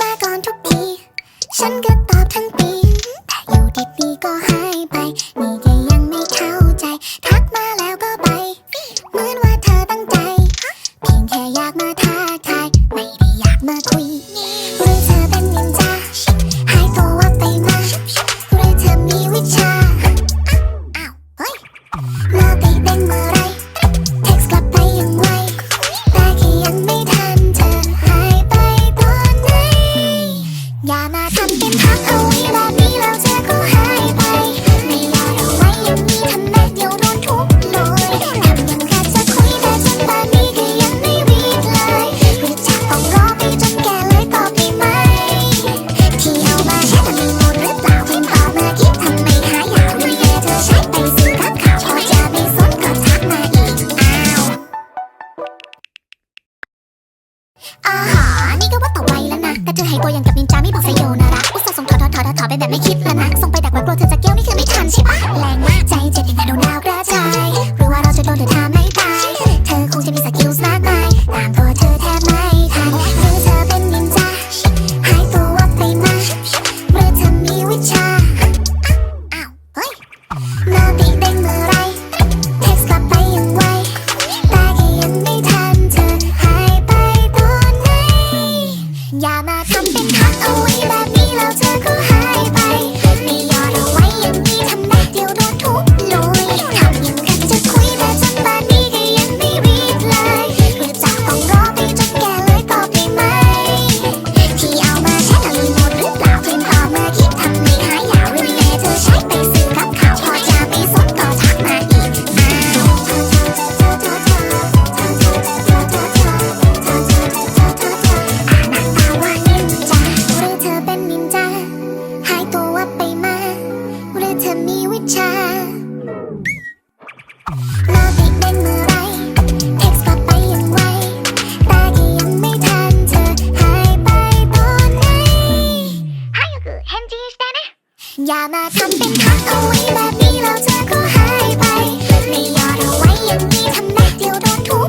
มาก่อนทุกที ฉันก็ตอบทันที ถอดไปแบบไม่คิดแล้วนะส่งไปดักว่ากลัวเธอจะเกี้ยวนี่คือไม่ทันใช่ปะแรง ธอเป็นนินจา หายตัววัดไปมา หรือเธอมีวิชาลาบิเป็นเมื่อไร เอ็กซ์กลับไปยังไวแต่ก็ยังไม่ทันเธอหายไปตอนไหนอย่ามาทำเป็นทักเอาไว้แบบนี้แล้วเธอก็หายไป ไม่ยอมเอาไว้อย่างนี้ทำนะเดี๋ยวโดนทุบ